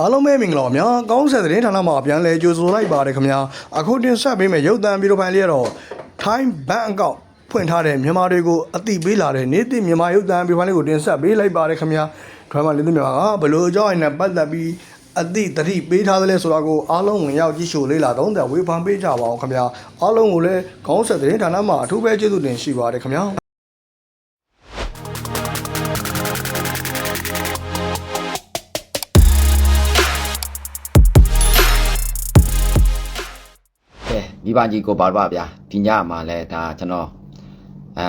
အားလုံးပဲမင်္ဂလာပါဗျာကောင်းဆက်သတင်းဌာနမှာပြန်လဲကြိုဆိုလိုက်ပါတယ်ခင်ဗျာအခုတင်ဆက်ပေးမယ့်ရုပ်သံဗီဒီယိုဖိုင်လေးကတော့ Time Bank Account ဖွင့်ထားတဲ့မြန်မာတွေကိုအတိပေးလာတဲ့နေ့တစ်မြန်မာရုပ်သံဗီဒီယိုဖိုင်လေးကိုတင်ဆက်ပေးလိုက်ပါတယ်ခင်ဗျာထွမ်းမလေးသူမြန်မာကဘလို့အကြောင်းအရာနဲ့ပတ်သက်ပြီးအတိတတိပေးထားသလဲဆိုတာကိုအားလုံးဝင်ရောက်ကြည့်ရှုလေ့လာသုံးသပ်ဝေဖန်ပေးကြပါအောင်ခင်ဗျာအားလုံးကိုလည်းကောင်းဆက်သတင်းဌာနမှာအထူးပဲကျေးဇူးတင်ရှိပါတယ်ခင်ဗျာ မိဘကြီးကိုပါပါဗျာဒီညမှာလဲဒါကျွန်တော်အဲ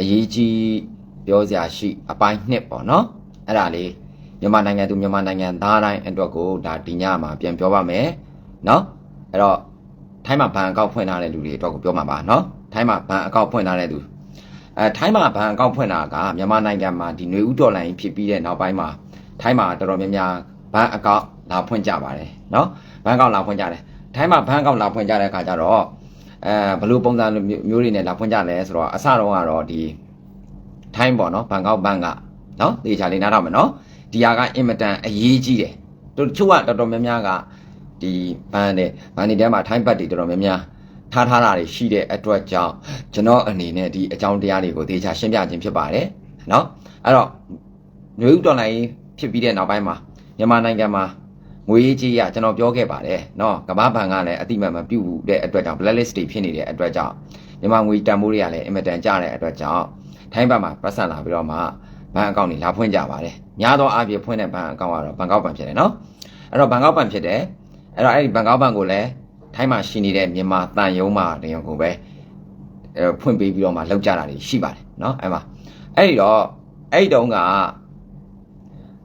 အရေးကြီးပြောစရာရှိအပိုင်းနှစ်ပေါ့နော်အဲ့ဒါလေးမြန်မာနိုင်ငံသူမြန်မာနိုင်ငံသားတိုင်းအတွက်ကိုဒါဒီညမှာပြန်ပြောပါမယ်နော်အဲ့တော့ထိုင်းမှာဘဏ်အကောင့်ဖွင့်ထားတဲ့လူတွေအတွက်ကိုပြောမှာပါနော်ထိုင်းမှာဘဏ်အကောင့်ဖွင့်ထားတဲ့သူအဲထိုင်းမှာဘဏ်အကောင့်ဖွင့်တာကမြန်မာနိုင်ငံမှာဒီຫນွေဥဒေါ်လာရင်းဖြစ်ပြီးတဲ့နောက်ပိုင်းမှာထိုင်းမှာတော်တော်များများဘဏ်အကောင့်လာဖွင့်ကြပါတယ်နော်ဘဏ်အကောင့်လာဖွင့်ကြတယ် ထိုင်းမှာဘန်းကောက်လာဖွင့်ကြတဲ့အခါကျတော့အဲဘယ်လိုပုံစံမျိုးတွေနဲ့လာဖွင့်ကြလဲဆိုတော့အစတော့ကတော့ဒီထိုင်းပေါ့နော်ဘန်ကောက်ဘန်ကနော်တေချာလေးနားတော့မယ်နော်ဒီဟာကအင်မတန်အရေးကြီးတယ်တို့တချို့ကတော်တော်များများကဒီဘန်နဲ့ဘန်ဒီတဲမှာထိုင်းဘတ်တွေတော်တော်များများထားထားတာတွေရှိတဲ့အတွက်ကြောင့်ကျွန်တော်အနေနဲ့ဒီအကြောင်းတရားတွေကိုတေချာရှင်းပြခြင်းဖြစ်ပါတယ်နော်အဲ့တော့ຫນွေဥတော်လိုင်းဖြစ်ပြီးတဲ့နောက်ပိုင်းမှာမြန်မာနိုင်ငံမှာ ငွေရေးကြေးရကျွန်တော်ပြောခဲ့ပါတယ်เนาะကမ္ဘာဘဏ်ကလည်းအတိမတ်မပြုတ်တဲ့အတွက်ကြောင့် blacklist တွေဖြစ်နေတဲ့အတွက်ကြောင့်မြန်မာငွေတန်ဖိုးတွေကလည်းအင်မတန်ကျတဲ့အတွက်ကြောင့်ထိုင်းဘက်မှာပတ်စံလာပြီးတော့မှဘဏ်အကောင့်တွေလာဖွင့်ကြပါတယ်များသောအားဖြင့်ဖွင့်တဲ့ဘဏ်အကောင့်ကတော့ဘဏ်ကောက်ဘဏ်ဖြစ်တယ်เนาะအဲ့တော့ဘဏ်ကောက်ဘဏ်ဖြစ်တယ်အဲ့တော့အဲ့ဒီဘဏ်ကောက်ဘဏ်ကိုလည်းထိုင်းမှာရှိနေတဲ့မြန်မာတန်ယုံမှာတရုံကိုပဲအဲဖွင့်ပေးပြီးတော့မှလောက်ကြတာတွေရှိပါတယ်เนาะအဲ့မှာအဲ့ဒီတော့အဲ့ဒီတုန်းက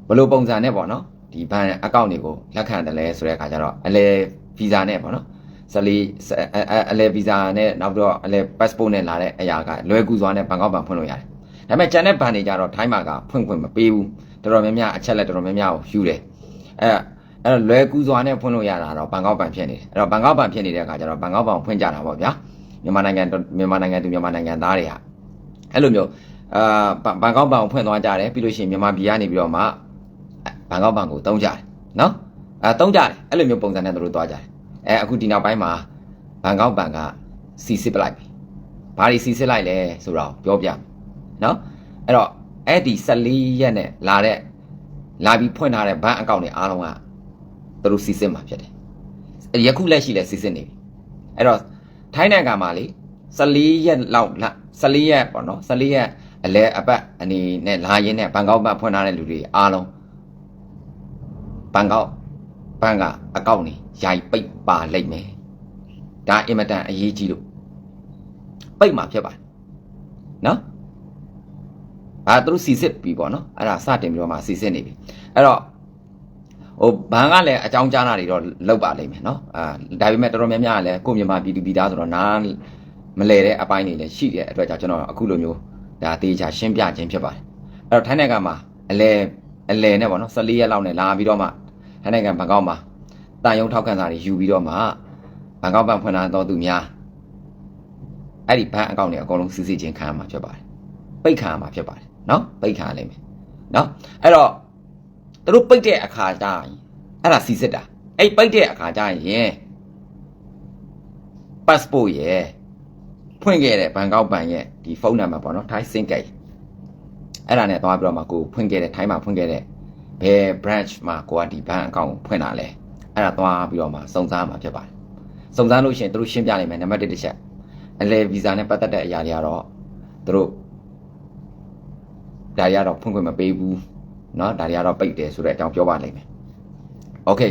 ဘယ်လိုပုံစံနဲ့ပေါ့နော် ဒီဘဏ်အကောင့်တွေကိုလက်ခံတယ်လဲဆိုတဲ့အခါကျတော့အလဲဗီဇာနဲ့ပေါ့နော်ဇလီအလဲဗီဇာနဲ့နောက်တော့အလဲ passport နဲ့လာတဲ့အရာကလွယ်ကူစွာနဲ့ဘဏ်ကောက်ဘဏ်ဖွင့်လို့ရတယ်။ဒါပေမဲ့ကျန်တဲ့ဘဏ်တွေကြတော့ထိုင်းမှာကဖွင့်ခွင့်မပေးဘူး။တော်တော်များများအချက်လက်တော်တော်များများကိုယူတယ်။အဲအဲ့တော့လွယ်ကူစွာနဲ့ဖွင့်လို့ရတာတော့ဘဏ်ကောက်ဘဏ်ဖြစ်နေတယ်။အဲ့တော့ဘဏ်ကောက်ဘဏ်ဖြစ်နေတဲ့အခါကျတော့ဘဏ်ကောက်ဘဏ်ဖွင့်ကြတာပေါ့ဗျာ။မြန်မာနိုင်ငံမြန်မာနိုင်ငံသူမြန်မာနိုင်ငံသားတွေဟာအဲ့လိုမျိုးအာဘဏ်ကောက်ဘဏ်ကိုဖွင့်သွားကြတယ်ပြီးလို့ရှိရင်မြန်မာပြည်ကနေပြီးတော့မှ ဘန်ကောက်ဘန်ကိုတုံးကြတယ်နော်အဲတုံးကြတယ်အဲ့လိုမျိုးပုံစံနဲ့သူတို့သွားကြတယ်အဲအခုဒီနောက်ပိုင်းမှာဘန်ကောက်ဘန်ကစီစစ်ပလိုက်ပြီဘာတွေစီစစ်လိုက်လဲဆိုတော့ပြောပြမယ်နော်အဲ့တော့အဲ့ဒီ14ရက်နဲ့လာတဲ့လာပြီးဖွင့်ထားတဲ့ဘဏ်အကောင့်တွေအားလုံးကသူတို့စီစစ်မှာဖြစ်တယ်အဲ့ယခုလက်ရှိလဲစီစစ်နေပြီအဲ့တော့ထိုင်းနိုင်ငံမှာလေ14ရက်လောက်လာ14ရက်ပေါ့နော်14ရက်အလဲအပတ်အနေနဲ့လာရင်းနဲ့ဘန်ကောက်ဘန်ဖွင့်ထားတဲ့လူတွေအားလုံး ဘန်ကောက်ဘန်ကအကောင့်နေရိုက်ပိတ်ပါလိမ့်မယ်ဒါအင်မတန်အရေးကြီးလို့ပိတ်မှာဖြစ်ပါတယ်နော်ဘာသူတို့စီစစ်ပြီပေါ့နော်အဲ့ဒါစတင်ပြီးတော့မှစီစစ်နေပြီအဲ့တော့ဟိုဘန်ကလည်းအကြောင်းကြားတာတွေတော့လောက်ပါလိမ့်မယ်နော်အာဒါပေမဲ့တော်တော်များများကလည်းကိုမြန်မာပြည်သူပြည်သားဆိုတော့နားမလဲတဲ့အပိုင်းတွေလည်းရှိတဲ့အတွက်ကြောင့်ကျွန်တော်အခုလိုမျိုးဒါတေချာရှင်းပြခြင်းဖြစ်ပါတယ်အဲ့တော့ထိုင်းနိုင်ငံမှာအလဲအလဲနဲ့ပေါ့နော်14ရက်လောက်နဲ့လာပြီးတော့မှ ထိုင်းနိုင်ငံဘန်ကောက်မှာတန်ယုံထောက်ခံစာတွေယူပြီးတော့မှဘန်ကောက်ဘန်ဖွင့်လာတော့သူများအဲ့ဒီဘန်အကောင့်တွေအကုန်လုံးစစ်စစ်ချင်းခံရမှာဖြစ်ပါတယ်ပိတ်ခံရမှာဖြစ်ပါတယ်နော်ပိတ်ခံရလိမ့်မယ်နော်အဲ့တော့သူတို့ပိတ်တဲ့အခါကျရင်အဲ့ဒါစီစစ်တာအဲ့ပိတ်တဲ့အခါကျရင် passport ရယ်ဖွင့်ခဲ့တဲ့ဘန်ကောက်ဘန်ရဲ့ဒီဖုန်းနံပါတ်ပေါ့နော် Thai SIM card အဲ့ဒါနဲ့သွားပြီးတော့မှကိုဖွင့်ခဲ့တဲ့ထိုင်းမှာဖွင့်ခဲ့တဲ့ ဘယ် branch မှာကိုကဒီဘဏ်အကောင့်ဖွင့်တာလဲအဲ့ဒါသွားပြီးတော့မှစုံစမ်းမှာဖြစ်ပါတယ်စုံစမ်းလို့ရှိရင်သူတို့ရှင်းပြနိုင်မယ်နံပါတ်1တစ်ချက်အလဲဗီဇာနဲ့ပတ်သက်တဲ့အရာတွေကတော့သူတို့ဒါတွေကတော့ဖွင့်ခွင့်မပေးဘူးเนาะဒါတွေကတော့ပိတ်တယ်ဆိုတဲ့အကြောင်းပြောပါလိမ့်မယ်โอเค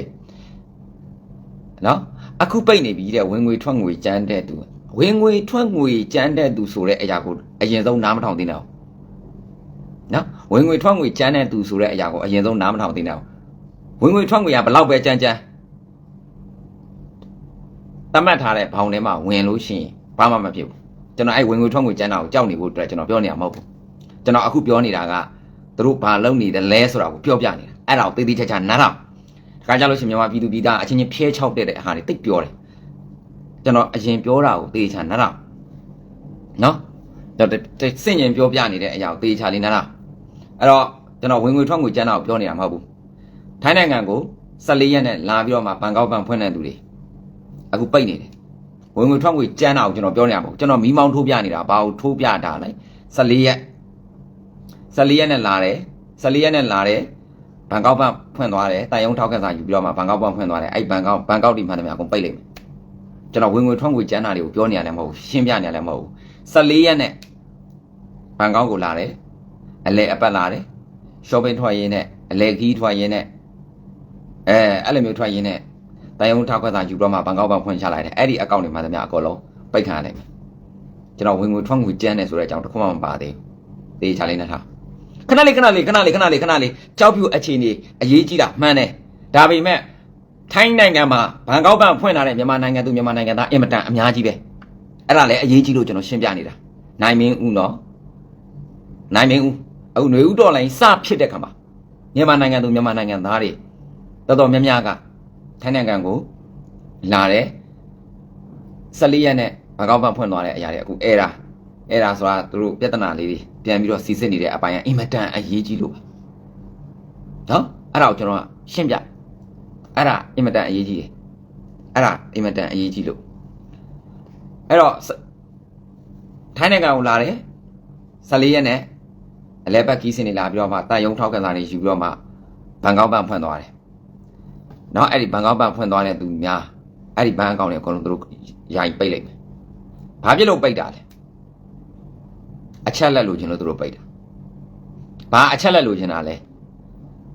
เนาะအခုပိတ်နေပြီတဲ့ဝင်ငွေထွက်ငွေကျန်းတဲ့သူဝင်ငွေထွက်ငွေကျန်းတဲ့သူဆိုတဲ့အရာကိုအရင်ဆုံးနားမထောင်သင့်တော့ နော် ဝင်ငွေထွက်ငွေကျန်းတဲ့သူဆိုတဲ့အရာကိုအရင်ဆုံးနားမထောင်သင့်တယ်ဝင်ငွေထွက်ငွေကဘလောက်ပဲကျန်းကျန်းတတ်မှတ်ထားတဲ့ဘောင်ထဲမှာဝင်လို့ရှိရင်ဘာမှမဖြစ်ဘူးကျွန်တော်အဲ့ဝင်ငွေထွက်ငွေကျန်းတာကိုကြောက်နေဖို့အတွက်ကျွန်တော်ပြောနေရမှာမဟုတ်ဘူးကျွန်တော်အခုပြောနေတာကသူတို့ဘာလုပ်နေတယ်လဲဆိုတာကိုပြောပြနေတာအဲ့ဒါကိုသေသေးချာချာနားထောင်တခါကြလို့ရှိရင်မြန်မာပြည်သူပြည်သားအချင်းချင်းဖျဲချောက်တဲ့တဲ့ဟာတွေတိတ်ပြောတယ်ကျွန်တော်အရင်ပြောတာကိုသေချာနားထောင်နော်တော့စင့်ရင်ပြောပြနေတဲ့အရာကိုသေချာလေးနားထောင် အဲ့တော့ကျွန်တော်ဝင်ငွေထွက်ငွေကျန်းတာကိုပြောနေတာမဟုတ်ဘူးထိုင်းနိုင်ငံကို14ရက်နဲ့လာပြီးတော့မှဘန်ကောက်ဘန်ဖွင့်တဲ့သူတွေအခုပိတ်နေတယ်ဝင်ငွေထွက်ငွေကျန်းတာကိုကျွန်တော်ပြောနေရမှာမဟုတ်ကျွန်တော်မီးမောင်းထိုးပြနေတာဘာကိုထိုးပြတာလဲ14ရက်14ရက်နဲ့လာတယ်14ရက်နဲ့လာတယ်ဘန်ကောက်ဘန်ဖွင့်သွားတယ်တိုင်ယုံထောက်ခံစာယူပြီးတော့မှဘန်ကောက်ဘန်ဖွင့်သွားတယ်အဲ့ဘန်ကောက်ဘန်ကောက်ဒီမှန်တယ်များအကုန်ပိတ်လိုက်မယ်ကျွန်တော်ဝင်ငွေထွက်ငွေကျန်းတာတွေကိုပြောနေရတယ်မဟုတ်ဘူးရှင်းပြနေရတယ်မဟုတ်ဘူး14ရက်နဲ့ဘန်ကောက်ကိုလာတယ် အလဲအပတ်လာတယ် shopping ထွက်ရင်းနဲ့အလဲခီးထွက်ရင်းနဲ့အဲအဲ့လိုမျိုးထွက်ရင်းနဲ့တိုင်ယုံထောက်ခွင့်စာယူတော့မှဘန်ကောက်ဘန်ဖွင့်ချလိုက်တယ်အဲ့ဒီအကောင့်တွေမှသမျှအကုန်လုံးပိတ်ခံရတယ်ကျွန်တော်ဝင်ငွေထွက်ငွေကျန်းတယ်ဆိုတဲ့အကြောင်းတစ်ခုမှမပါသေးဘူးတေးချလေးနဲ့ထားခဏလေးခဏလေးခဏလေးခဏလေးခဏလေးကြောက်ပြူအခြေအနေအရေးကြီးတာမှန်တယ်ဒါပေမဲ့ထိုင်းနိုင်ငံမှာဘန်ကောက်ဘန်ဖွင့်လာတဲ့မြန်မာနိုင်ငံသူမြန်မာနိုင်ငံသားအင်မတန်အများကြီးပဲအဲ့ဒါလည်းအရေးကြီးလို့ကျွန်တော်ရှင်းပြနေတာနိုင်မင်းဦးနော်နိုင်မင်းဦး အခုຫນွေဦးတော်လိုင်းစဖြစ်တဲ့ခါမှာမြန်မာနိုင်ငံသူမြန်မာနိုင်ငံသားတွေတော်တော်များများကထိုင်းနိုင်ငံကိုလာတယ်14ရက်နဲ့ဘန်ကောက်ဘန်ဖွင့်သွားတဲ့အရာတွေအခုအဲဒါအဲဒါဆိုတာသူတို့ပြဿနာလေးတွေပြန်ပြီးတော့စီစစ်နေတဲ့အပိုင်းကအင်မတန်အရေးကြီးလို့ပဲနော်အဲ့ဒါကိုကျွန်တော်ကရှင်းပြအဲ့ဒါအင်မတန်အရေးကြီးတယ်အဲ့ဒါအင်မတန်အရေးကြီးလို့အဲ့တော့စထိုင်းနိုင်ငံကိုလာတယ်14ရက်နဲ့ အလဲဘက်ကီးစင်နေလာပြီးတော့မှတာယုံထောက်ခံစာတွေယူပြီးတော့မှဘန်ကောက်ဘန်ဖွင့်သွားတယ်နော်အဲ့ဒီဘန်ကောက်ဘန်ဖွင့်သွားတဲ့သူများအဲ့ဒီဘန်အကောင့်တွေအကုန်လုံးသူတို့ယာယီပိတ်လိုက်မယ်ဘာဖြစ်လို့ပိတ်တာလဲအချက်လက်လို့ခြင်းလို့သူတို့ပိတ်တာဘာအချက်လက်လို့ခြင်းတာလဲ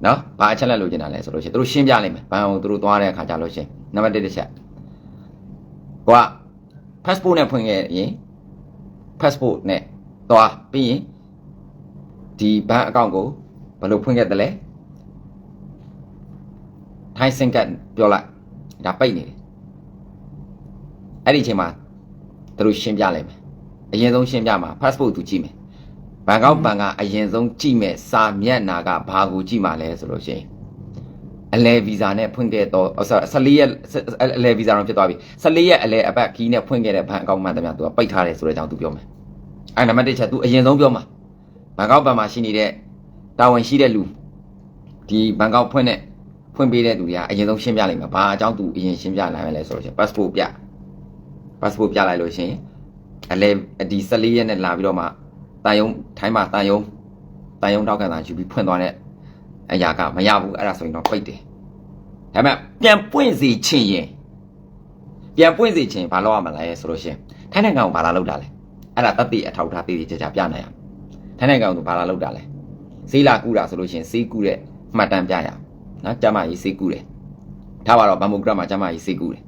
နော်ဘာအချက်လက်လို့ခြင်းတာလဲဆိုလို့ရှိရင်သူတို့ရှင်းပြလိုက်မယ်ဘန်ကိုသူတို့သွားတဲ့အခါကျလို့ရှိရင်နံပါတ်1တစ်ချက်ကိုက passport နဲ့ဖွင့်ခဲ့ရင် passport နဲ့သွားပြီးရင် ဒီဘဏ်အကောင့်ကိုဘယ်လိုဖွင့်ခဲ့တယ်လဲထိုင်းစင်ကတ်ပြောလိုက်ဒါပိတ်နေတယ်အဲ့ဒီအချိန်မှာသူတို့ရှင်းပြလိုက်မယ်အရင်ဆုံးရှင်းပြမှာ passport သူကြည့်မယ်ဘန်ကောက်ဘဏ်ကအရင်ဆုံးကြည့်မယ်စာမျက်နာကဘာကိုကြည့်မှာလဲဆိုလို့ရှိရင်အလဲဗီဇာနဲ့ဖွင့်ခဲ့တော့14ရက်အလဲဗီဇာတော့ဖြစ်သွားပြီ14ရက်အလဲအပတ်ခီးနဲ့ဖွင့်ခဲ့တဲ့ဘဏ်အကောင့်မှန်တယ်များသူကပိတ်ထားတယ်ဆိုတဲ့အကြောင်းသူပြောမယ်အဲ့နံပါတ်1ချက်သူအရင်ဆုံးပြောမှာ ဘန်ကောက်ဘန်မှာရှိနေတဲ့တာဝန်ရှိတဲ့လူဒီဘန်ကောက်ဖွင့်တဲ့ဖွင့်ပေးတဲ့သူတွေကအရင်ဆုံးရှင်းပြလိုက်မှာဘာအကြောင်းသူအရင်ရှင်းပြလိုက်မလဲဆိုတော့ရှင် passport ပြ passport ပြလိုက်လို့ရှင်အလဲဒီ14ရက်နဲ့လာပြီးတော့မှတာယုံထိုင်းမှာတာယုံတာယုံတောက်ခံတာယူပြီးဖွင့်သွားတဲ့အရာကမရဘူးအဲ့ဒါဆိုရင်တော့ပိတ်တယ်ဒါပေမဲ့ပြန်ပွင့်စီချင်ရင်ပြန်ပွင့်စီချင်ဘာလုပ်ရမလဲဆိုလို့ရှင်ထိုင်းနိုင်ငံကိုဘာလာလုပ်တာလဲအဲ့ဒါတတ်သိအထောက်ထားတည်တည်ကြကြပြနိုင်ရမယ် ထိုင်းနိုင်ငံကဘာလာလောက်တာလဲစေးလာကူတာဆိုလို့ရှိရင်စေးကူတဲ့မှတ်တမ်းပြရအောင်နော်ကျမကြီးစေးကူတယ်ထားပါတော့ဘမ်ဘိုဂရတ်မှာကျမကြီးစေးကူတယ်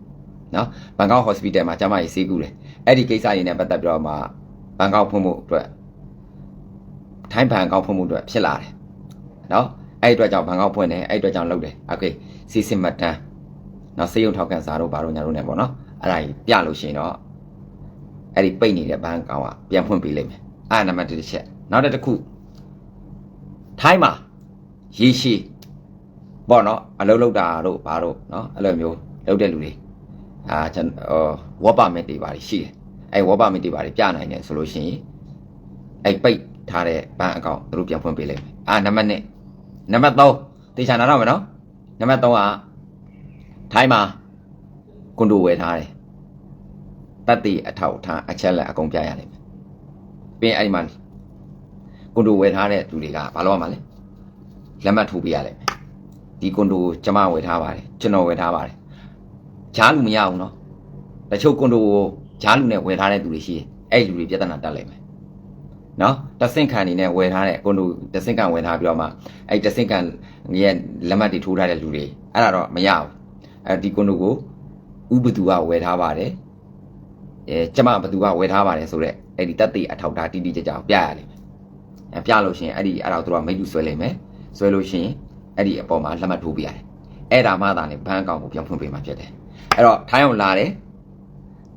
နော်ဘန်ကောက်ဟော့စပီတယ်မှာကျမကြီးစေးကူတယ်အဲ့ဒီကိစ္စတွေနဲ့ပတ်သက်ပြီးတော့မှဘန်ကောက်ဖွင့်ဖို့အတွက်ထိုင်းဘန်ကောက်ဖွင့်ဖို့အတွက်ဖြစ်လာတယ်နော်အဲ့ဒီအတွက်ကြောင့်ဘန်ကောက်ဖွင့်တယ်အဲ့ဒီအတွက်ကြောင့်လုပ်တယ်โอเคစီစစ်မှတ်တမ်းနော်စေးရုံထောက်ကန်စာတို့ဘာတို့ညာတို့နဲ့ပေါ့နော်အဲ့ဒါကြီးပြလို့ရှိရင်တော့အဲ့ဒီပိတ်နေတဲ့ဘန်ကောက်ကပြန်ဖွင့်ပေးလိုက်မယ်အဲ့ဒါနံပါတ်1တစ်ချက် နောက်တစ်ခုထိုင်းမှာရေရှည်ပေါ့နော်အလုပ်လုပ်တာတို့ဘာတို့နော်အဲ့လိုမျိုးလုပ်တဲ့လူတွေအာကျွန်တော်ဝေါ်ပါမစ်တွေပါရှိတယ်အဲ့ဝေါ်ပါမစ်တွေပါပြနိုင်တယ်ဆိုလို့ရှိရင်အဲ့ပိတ်ထားတဲ့ဘဏ်အကောင့်သူတို့ပြန်ဖွင့်ပေးလိုက်မယ်အာနံပါတ်1နံပါတ်3တေချာနာတော့မယ်နော်နံပါတ်3ကထိုင်းမှာကွန်ဒိုဝယ်ထားတယ်တက်တီအထောက်ထားအချက်လက်အကုန်ပြရလိမ့်မယ်ပြီးရင်အဲ့ဒီမှာ ကွန်ဒိုဝယ်ထားတဲ့သူတွေကဘာလုပ်ရမှာလဲလက်မှတ်ထိုးပေးရလိမ့်မယ်ဒီကွန်ဒိုကျမဝယ်ထားပါတယ်ကျွန်တော်ဝယ်ထားပါတယ်ဂျားလူမရဘူးเนาะတချို့ကွန်ဒိုကိုဂျားလူနဲ့ဝယ်ထားတဲ့သူတွေရှိတယ်အဲ့ဒီလူတွေပြဿနာတက်လိုက်မယ်เนาะတဆင့်ခံအနေနဲ့ဝယ်ထားတဲ့ကွန်ဒိုတဆင့်ခံဝယ်ထားပြီးတော့မှအဲ့တဆင့်ခံရဲ့လက်မှတ်တွေထိုးထားတဲ့လူတွေအဲ့ဒါတော့မရဘူးအဲ့ဒီကွန်ဒိုကိုဥပသူကဝယ်ထားပါတယ်အဲကျမဘသူကဝယ်ထားပါတယ်ဆိုတော့အဲ့ဒီတက်သေးအထောက်ထားတီးတီးကြကြပြရလိမ့်မယ် အဲ ပြလို့ရှိရင်အဲ့ဒီအဲ့ဒါကိုသူတို့ကမိတ်လူဆွဲလိုက်မယ်ဆွဲလို့ရှိရင်အဲ့ဒီအပေါ်မှာလက်မှတ်ထိုးပေးရတယ်အဲ့ဒါမှသာလေဘဏ်အကောင့်ကိုပြန်ဖွင့်ပေးမှာဖြစ်တယ်အဲ့တော့ထိုင်းအောင်လာတယ်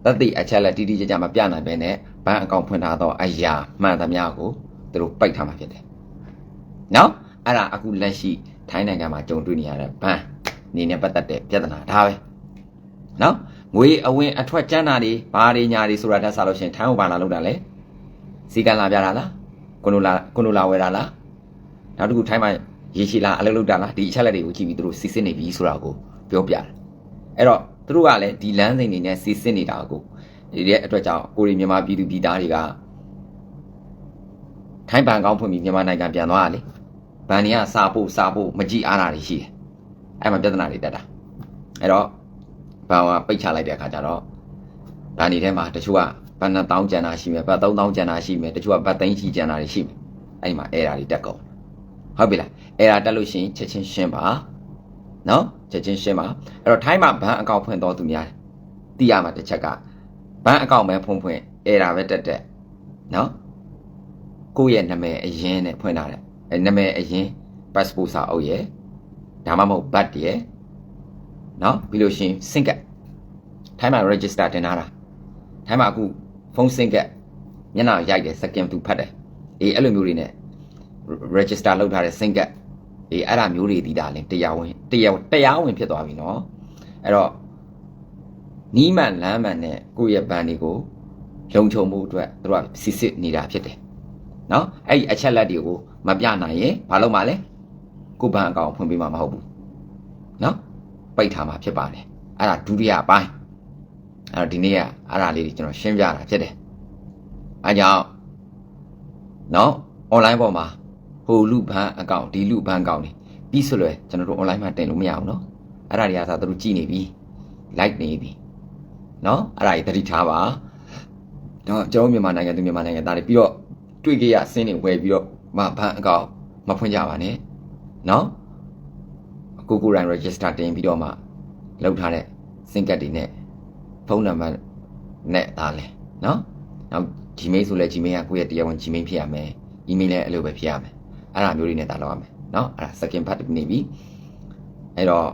တသိအချက်လက်တီးတီးကြကြမပြနိုင်ပဲနဲ့ဘဏ်အကောင့်ဖွင့်ထားတော့အရာမှန်သမျှကိုသူတို့ပိတ်ထားမှာဖြစ်တယ်နော်အဲ့ဒါအခုလက်ရှိထိုင်းနိုင်ငံမှာကြုံတွေ့နေရတဲ့ဘဏ်နေနဲ့ပတ်သက်တဲ့ပြဿနာဒါပဲနော်ငွေအဝင်အထွက်ကျန်းတာတွေဘာတွေညာတွေဆိုတာတက်စားလို့ရှိရင်ထိုင်းကိုဘာလာလောက်တာလဲစီကံလာပြတာလား ကွန်ဒိုလာကွန်ဒိုလာဝယ်တာလားနောက်တစ်ခုထိုင်းမှာရေရှည်လားအလုပ်လုပ်တာလားဒီအချက်လက်တွေကိုကြည့်ပြီးသူတို့စစ်စစ်နေပြီဆိုတာကိုပြောပြတယ်အဲ့တော့သူတို့ကလည်းဒီလမ်းစဉ်တွေနဲ့စစ်စစ်နေတာကိုဒီတဲ့အတွက်ကြောင့်ကိုရီမြန်မာပြည်သူပြည်သားတွေကထိုင်းဘန်ကောင်းဖွင့်ပြီးမြန်မာနိုင်ငံပြန်သွားတာလေဘန်တွေကစာဖို့စာဖို့မကြည့်အားတာတွေရှိတယ်အဲ့မှာပြဿနာတွေတက်တာအဲ့တော့ဘာကပိတ်ချလိုက်တဲ့အခါကျတော့ဒါနေထဲမှာတချို့က ဘန်1000ကျန်တာရှိမယ်ဘတ်3000ကျန်တာရှိမယ်တချို့ကဘတ်သိန်းချီကျန်တာတွေရှိမယ်အဲ့ဒီမှာအဲ့ဒါတွေတက်ကုန်ဟုတ်ပြီလားအဲ့ဒါတက်လို့ရှိရင်ချက်ချင်းရှင်းပါနော်ချက်ချင်းရှင်းပါအဲ့တော့ထိုင်းမှာဘန်အကောင့်ဖွင့်တော်သူများသိရမှာတစ်ချက်ကဘန်အကောင့်ပဲဖွင့်ဖွင့်အဲ့ဒါပဲတက်တက်နော်ကိုယ့်ရဲ့နာမည်အရင်နဲ့ဖွင့်ထားတယ်အဲ့နာမည်အရင် passport စာအုပ်ရယ်ဒါမှမဟုတ် bat ရယ်နော်ပြီးလို့ရှိရင် SIM card ထိုင်းမှာ register တင်ထားတာထိုင်းမှာအခု ဖုန်း SIM card မျက်နှာရိုက်တယ် second သူဖတ်တယ်အေးအဲ့လိုမျိုးတွေနဲ့ register လုပ်ထားတဲ့ SIM card အေးအဲ့ဒါမျိုးတွေတည်တာလင်းတရားဝင်တရားတရားဝင်ဖြစ်သွားပြီနော်အဲ့တော့နီးမှန်လမ်းမှန်နဲ့ကိုယ့်ရဲ့ဘန်တွေကိုလုံခြုံမှုအတွက်သူတို့ကစစ်စစ်နေတာဖြစ်တယ်နော်အဲ့ဒီအချက်လက်တွေကိုမပြနိုင်ရင်ဘာလုပ်မှာလဲကိုယ့်ဘန်အကောင့်ဖွင့်ပေးမှာမဟုတ်ဘူးနော်ပိတ်ထားမှာဖြစ်ပါတယ်အဲ့ဒါဒုတိယပိုင်း အဲ့တော့ဒီနေ့ကအဲ့ဒါလေးတွေကျွန်တော်ရှင်းပြတာဖြစ်တယ်အဲကြောင့်နော် online ပေါ်မှာဟိုလူဘန်အကောင့်ဒီလူဘန်အကောင့်နေပြီးဆိုလွယ်ကျွန်တော်တို့ online မှာတင်လို့မရဘူးနော်အဲ့ဒါတွေကသာသူတို့ကြည့်နေပြီ like နေပြီနော်အဲ့ဒါကြီးသတိထားပါတော့ကျွန်တော်မြန်မာနိုင်ငံသူမြန်မာနိုင်ငံသားတွေပြီးတော့တွေ့ကြရအစင်းတွေဝယ်ပြီးတော့မဘန်အကောင့်မဖွင့်ကြပါနဲ့နော်ကိုကိုရိုင်း register တင်ပြီးတော့မှလောက်ထားတဲ့စင်ကတ်တွေနဲ့ ဖုန်းနံပါတ်နဲ့သားလဲနော်နောက် Gmail ဆိုလဲ Gmail ကကိုယ့်ရဲ့တရားဝင် Gmail ဖြစ်ရမယ် email လည်းအဲ့လိုပဲဖြစ်ရမယ်အဲ့ဒါမျိုးတွေနဲ့သားလောက်ရမယ်နော်အဲ့ဒါ second part နေပြီအဲ့တော့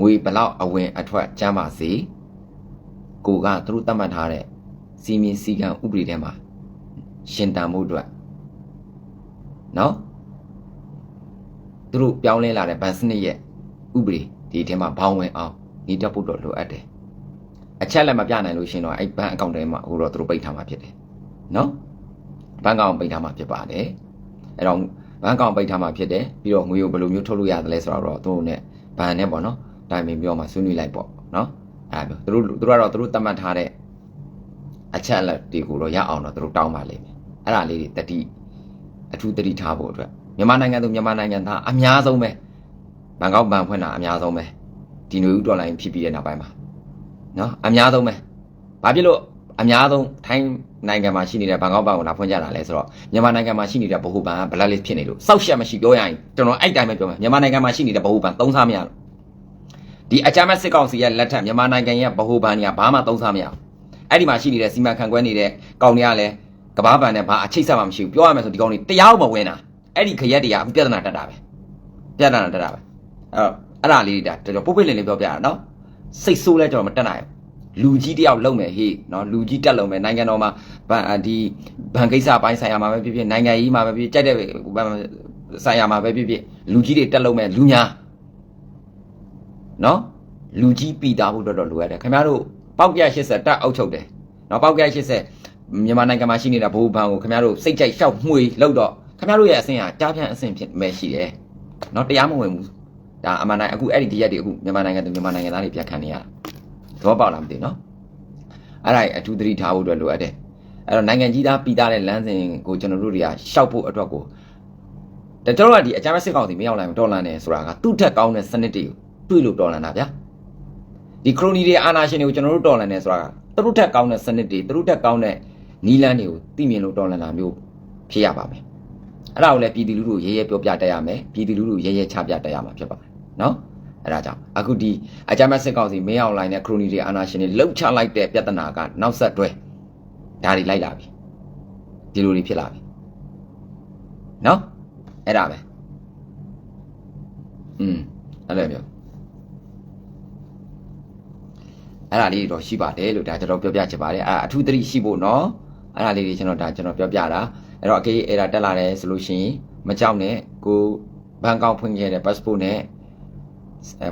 ငွေဘလောက်အဝင်အထွက်ကျမ်းပါစေကိုကသူတို့သတ်မှတ်ထားတဲ့စီမင်းစည်းကမ်းဥပဒေထဲမှာရှင်တန်မှုအတွက်နော်သူတို့ပြောင်းလဲလာတဲ့ဗန်စနစ်ရဲ့ဥပဒေဒီထဲမှာဘောင်းဝင်အောင်နေတတ်ဖို့တော့လိုအပ်တယ် အချက်လက်မပြနိုင်လို့ရှင်တော့အဲ့ဘဏ်အကောင့်ထဲမှာဟိုတော့သူတို့ပိတ်ထားမှာဖြစ်တယ်နော်ဘဏ်ကောင်ပိတ်ထားမှာဖြစ်ပါတယ်အဲ့တော့ဘဏ်ကောင်ပိတ်ထားမှာဖြစ်တယ်ပြီးတော့ငွေကိုဘယ်လိုမျိုးထုတ်လို့ရတယ်လဲဆိုတော့သူတို့နဲ့ဘဏ်နဲ့ပေါ့နော်တိုင်ပင်ပြောမှဆွေးနွေးလိုက်ပေါ့နော်အဲ့ဒါပြောသူတို့သူတို့ကတော့သူတို့သတ်မှတ်ထားတဲ့အချက်အလက်တွေကိုတော့ရအောင်တော့သူတို့တောင်းပါလိမ့်မယ်အဲ့ဒါလေးတွေတတိအထူးတတိထားဖို့အတွက်မြန်မာနိုင်ငံသူမြန်မာနိုင်ငံသားအများဆုံးပဲဘန်ကောက်ဘန်ဖွင့်တာအများဆုံးပဲဒီနွေဦးဒေါ်လာရင်ဖြစ်ပြီးတဲ့နောက်ပိုင်းမှာ နော်အများဆုံးပဲဘာဖြစ်လို့အများဆုံးထိုင်းနိုင်ငံမှာရှိနေတဲ့ဘန်ကောက်ဘဏ်ကိုလာဖွင့်ကြတာလဲဆိုတော့မြန်မာနိုင်ငံမှာရှိနေတဲ့ဗဟိုဘဏ်က blacklist ဖြစ်နေလို့စောက်ရှက်မရှိပြောရရင်ကျွန်တော်အဲ့တိုင်းပဲပြောမယ်မြန်မာနိုင်ငံမှာရှိနေတဲ့ဗဟိုဘဏ်သုံးစားမရလို့ဒီအကြမ်းမဲ့စစ်ကောင်စီရဲ့လက်ထက်မြန်မာနိုင်ငံရဲ့ဗဟိုဘဏ်တွေကဘာမှသုံးစားမရဘူးအဲ့ဒီမှာရှိနေတဲ့စီမံခန့်ခွဲနေတဲ့ကောင်တွေကလည်းကဘာဘဏ်နဲ့ဘာအချိတ်ဆက်မှမရှိဘူးပြောရမယ်ဆိုဒီကောင်တွေတရားမဝင်တာအဲ့ဒီခရက်တွေကအခုပြဿနာတက်တာပဲပြဿနာတက်တာပဲအဲ့တော့အဲ့ဒါလေးတွေဒါကျွန်တော်ပုတ်ပိတ်လင်းလေးပြောပြတာနော် စိတ်ဆိုးလဲကျွန်တော်မတက်နိုင်ဘူးလူကြီးတယောက်လုံမယ်ဟေ့နော်လူကြီးတက်လုံမယ်နိုင်ငံတော်မှာဗန်ဒီဗန်ကိစ္စပိုင်းဆိုင်ရာမှာပဲဖြစ်ဖြစ်နိုင်ငံရေးမှာပဲဖြစ်ကြိုက်တဲ့ဗန်ဆိုင်ရာမှာပဲဖြစ်ဖြစ်လူကြီးတွေတက်လုံမယ်လူများနော်လူကြီးပြည်သားဖို့တော့တော့လိုရတယ်ခင်ဗျားတို့ပောက်ပြ80တက်အောက်ချုပ်တယ်နော်ပောက်ပြ80မြန်မာနိုင်ငံမှာရှိနေတာဘိုးဘန်ကိုခင်ဗျားတို့စိတ်ကြိုက်ရှောက်မှွေလောက်တော့ခင်ဗျားတို့ရဲ့အဆင့်ဟာကြားဖြန့်အဆင့်ဖြစ်မဲ့ရှိတယ်နော်တရားမဝင်ဘူး ဒါအမှန်တိုင်းအခုအဲ့ဒီတရက်တွေအခုမြန်မာနိုင်ငံသူမြန်မာနိုင်ငံသားတွေပြန်ခံနေရတာသဘောပေါက်လားမသိနော်အဲ့ဒါအထူးသတိထားဖို့အတွက်လိုအပ်တယ်အဲ့တော့နိုင်ငံကြီးသားပြည်သားတဲ့လမ်းစဉ်ကိုကျွန်တော်တို့တွေကရှောက်ဖို့အတွက်ကိုဒါကျွန်တော်ကဒီအကြမ်းစစ်ကောင်စီမရောက်နိုင်ဘူးတော်လန်နေဆိုတာကသူ့ထက်ကောင်းတဲ့စနစ်တွေကိုတွေးလို့တော်လန်တာဗျာဒီခရိုနီတွေအာနာရှင်တွေကိုကျွန်တော်တို့တော်လန်နေဆိုတာကသူတို့ထက်ကောင်းတဲ့စနစ်တွေသူတို့ထက်ကောင်းတဲ့နီးလန်းတွေကိုသိမြင်လို့တော်လန်တာမျိုးဖြစ်ရပါမယ်အဲ့ဒါကိုလည်းပြည်သူလူထုရေရဲပြောပြတတ်ရမယ်ပြည်သူလူထုရေရဲချပြတတ်ရမှာဖြစ်ပါတယ် နော်အဲ့ဒါကြောင့်အခုဒီအကြမ်းဖက်စစ်ကောင်စီမင်းအောင်လိုင်းနဲ့ခရိုနီတွေအာနာရှင်တွေလှုပ်ချလိုက်တဲ့ပြဿနာကနောက်ဆက်တွဲဒါတွေလိုက်လာပြီဒီလိုတွေဖြစ်လာပြီနော်အဲ့ဒါပဲอืมအဲ့လိုမျိုးအဲ့ဒါလေးတော့ရှိပါတယ်လို့ဒါကျွန်တော်ပြောပြချင်ပါတယ်အဲ့ဒါအထူးသတိရှိဖို့နော်အဲ့ဒါလေးတွေကျွန်တော်ဒါကျွန်တော်ပြောပြတာအဲ့တော့အကေးအဲ့ဒါတက်လာတယ်ဆိုလို့ရှိရင်မကြောက်နဲ့ကိုဘန်ကောက်ဖွင့်ခဲ့တဲ့ passport နဲ့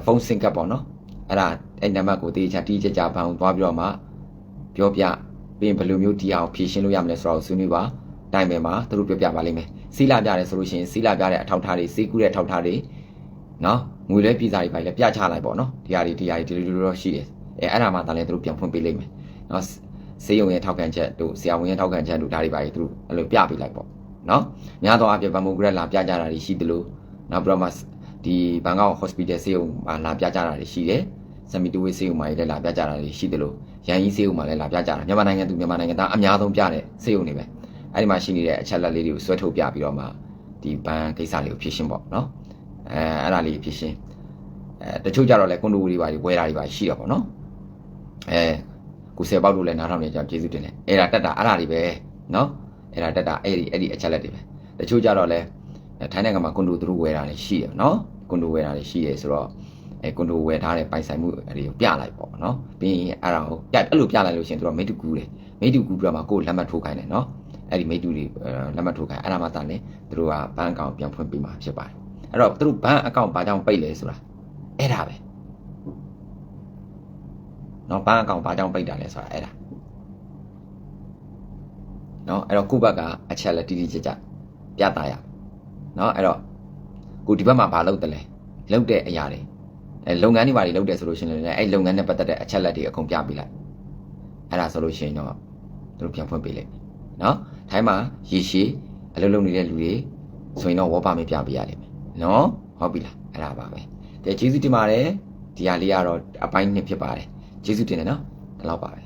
ဖုန်းစင်ကပ်ပေါ့နော်အဲ့ဒါအဲ့နံပါတ်ကိုတေချာတီးကြကြဘန်ကိုသွားပြီးတော့မှပြောပြပြီးရင်ဘယ်လိုမျိုးတီအောင်ဖြည့်ရှင်းလို့ရမလဲဆိုတော့ဆွေးနွေးပါတိုင်ပင်မှာသူတို့ပြောပြပါလိမ့်မယ်စီးလာပြတယ်ဆိုလို့ရှိရင်စီးလာပြတဲ့အထောက်ထားတွေစီးကူးတဲ့အထောက်ထားတွေနော်ငွေလဲပြည်စာတွေပါလဲပြချလိုက်ပေါ့နော်ဒီဟာတွေဒီဟာတွေဒီလိုလိုတော့ရှိတယ်အဲအဲ့ဒါမှသာလဲသူတို့ပြန်ဖွင့်ပေးလိမ့်မယ်နော်စေယုံရဲ့ထောက်ခံချက်တို့ဆရာဝန်ရဲ့ထောက်ခံချက်တို့ဒါတွေပါလေသူတို့အဲ့လိုပြပေးလိုက်ပေါ့နော်များသောအားဖြင့်ဗမိုဂရက်လာပြကြတာတွေရှိသလိုနောက်ပြီးတော့မှ ဒီဘန်ကောက် hospital စေယုံမှာလာပြကြတာတွေရှိတယ်စမီတူဝေးစေယုံမှာလည်းလာပြကြတာတွေရှိသလိုရန်ကြီးစေယုံမှာလည်းလာပြကြတာမြန်မာနိုင်ငံသူမြန်မာနိုင်ငံသားအများဆုံးပြတဲ့စေယုံတွေပဲအဲ့ဒီမှာရှိနေတဲ့အချက်လက်လေးတွေကိုဆွဲထုတ်ပြပြီးတော့မှဒီဘန်ကိစ္စလေးကိုဖြည့်ရှင်းပေါ့နော်အဲအဲ့ဒါလေးဖြည့်ရှင်းအဲတချို့ကြတော့လေကွန်ဒိုတွေပါဝယ်တာတွေပါရှိတော့ပေါ့နော်အဲကိုဆယ်ပေါက်တို့လည်းနားထောင်နေကြကျေးဇူးတင်တယ်အဲ့ဒါတက်တာအဲ့ဒါတွေပဲနော်အဲ့ဒါတက်တာအဲ့ဒီအဲ့ဒီအချက်လက်တွေပဲတချို့ကြတော့လေ ထိုင်းနိုင်ငံမှာကွန်ဒိုသူတို့ဝယ်တာတွေရှိတယ်နော်ကွန်ဒိုဝယ်တာတွေရှိတယ်ဆိုတော့အဲကွန်ဒိုဝယ်ထားတဲ့ပိုင်ဆိုင်မှုတွေကိုပြလိုက်ပေါ့နော်ပြီးရင်အဲ့ဒါကိုပြအဲ့လိုပြလိုက်လို့ရှိရင်သူတို့မိတ္တူကူးတယ်မိတ္တူကူးပြီးတော့မှကိုယ်လက်မှတ်ထိုးခိုင်းတယ်နော်အဲ့ဒီမိတ္တူတွေလက်မှတ်ထိုးခိုင်းအဲ့ဒါမှသာလေသူတို့ကဘဏ်အကောင့်ပြန်ဖွင့်ပေးမှာဖြစ်ပါတယ်အဲ့တော့သူတို့ဘဏ်အကောင့်ဘာကြောင့်ပိတ်လဲဆိုတာအဲ့ဒါပဲနော်ဘဏ်အကောင့်ဘာကြောင့်ပိတ်တာလဲဆိုတာအဲ့ဒါနော်အဲ့တော့ကိုယ့်ဘက်ကအချက်လက်တိတိကျကျပြသရ နော်အဲ့တော့ကိုဒီဘက်မှာဘာလုပ်တယ်လဲလုပ်တဲ့အရာတွေအဲလုပ်ငန်းတွေဘာတွေလုပ်တယ်ဆိုလို့ရှိရင်လည်းအဲ့လုပ်ငန်းနဲ့ပတ်သက်တဲ့အချက်လက်တွေအကုန်ပြပေးလိုက်အဲ့ဒါဆိုလို့ရှိရင်တော့သူတို့ပြန်ဖွင့်ပေးလိုက်နော်ထိုင်းမှာရေရှည်အလုပ်လုပ်နေတဲ့လူတွေဆိုရင်တော့ဝေါ်ပါမေးပြပေးရလိမ့်မယ်နော်ဟုတ်ပြီလားအဲ့ဒါပါပဲကဲကျေးဇူးတင်ပါတယ်ဒီဟာလေးကတော့အပိုင်းနှစ်ဖြစ်ပါတယ်ကျေးဇူးတင်တယ်နော်ဒီလောက်ပါပဲ